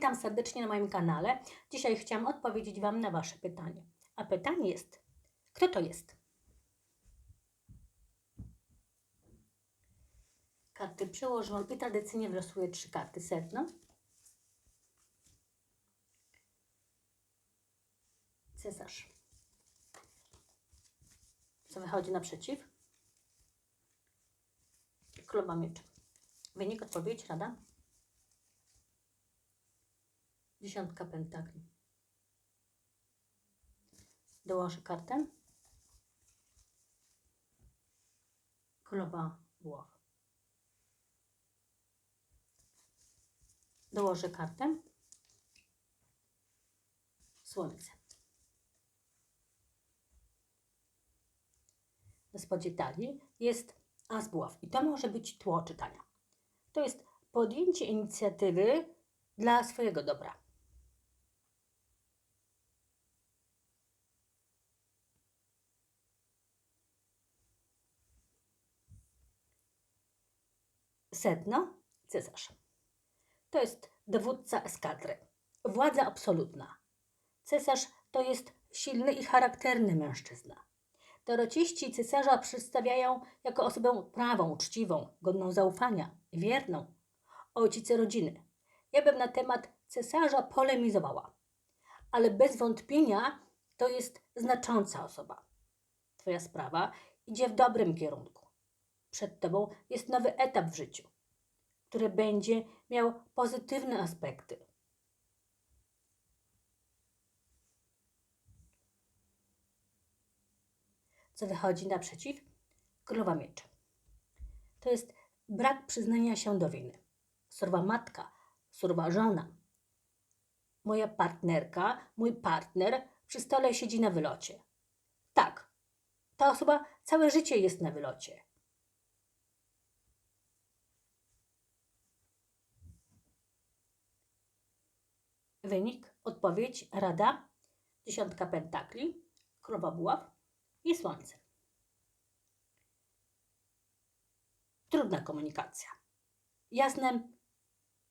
Witam serdecznie na moim kanale. Dzisiaj chciałam odpowiedzieć Wam na Wasze pytanie. A pytanie jest, kto to jest? Karty przełożyłam i tradycyjnie wylosuję trzy karty sedno. Cesarz. Co wychodzi naprzeciw? Królowa mieczy. Wynik, odpowiedź, rada? Dziesiątka pentakli. Dołożę kartę. Królowa buław. Dołożę kartę. Słońce. Na spodzie talii jest as buław. I to może być tło czytania. To jest podjęcie inicjatywy dla swojego dobra. Sedno, cesarz. To jest dowódca eskadry. Władza absolutna. Cesarz to jest silny i charakterny mężczyzna. Dorociści cesarza przedstawiają jako osobę prawą, uczciwą, godną zaufania, wierną. Ojciec rodziny. Ja bym na temat cesarza polemizowała, ale bez wątpienia to jest znacząca osoba. Twoja sprawa idzie w dobrym kierunku. Przed Tobą jest nowy etap w życiu, który będzie miał pozytywne aspekty. Co wychodzi naprzeciw? Królowa mieczy. To jest brak przyznania się do winy. Surowa matka, surowa żona. Moja partnerka, mój partner przy stole siedzi na wylocie. Tak, ta osoba całe życie jest na wylocie. Wynik, odpowiedź, rada, dziesiątka pentakli, królowa buław i słońce. Trudna komunikacja. Jasne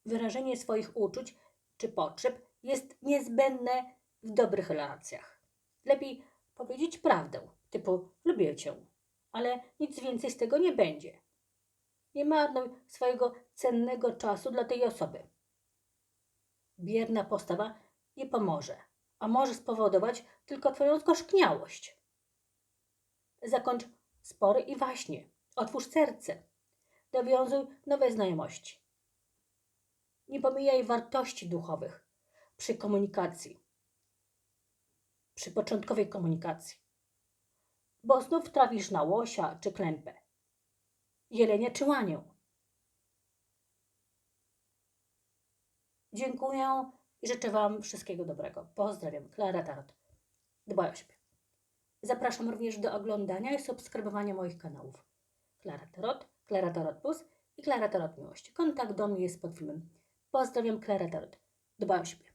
wyrażenie swoich uczuć czy potrzeb jest niezbędne w dobrych relacjach. Lepiej powiedzieć prawdę, typu lubię cię, ale nic więcej z tego nie będzie. Nie marnuj swojego cennego czasu dla tej osoby. Bierna postawa nie pomoże, a może spowodować tylko Twoją zgorzkniałość. Zakończ spory i waśnie. Otwórz serce. Dowiązuj nowe znajomości. Nie pomijaj wartości duchowych przy komunikacji, przy początkowej komunikacji, bo znów trafisz na łosia czy klępę, jelenia czy łanię. Dziękuję i życzę Wam wszystkiego dobrego. Pozdrawiam. Klara Tarot. Dbaj o siebie. Zapraszam również do oglądania i subskrybowania moich kanałów. Klara Tarot, Klara Tarot Plus i Klara Tarot Miłość. Kontakt do mnie jest pod filmem. Pozdrawiam, Klara Tarot. Dbaj o siebie.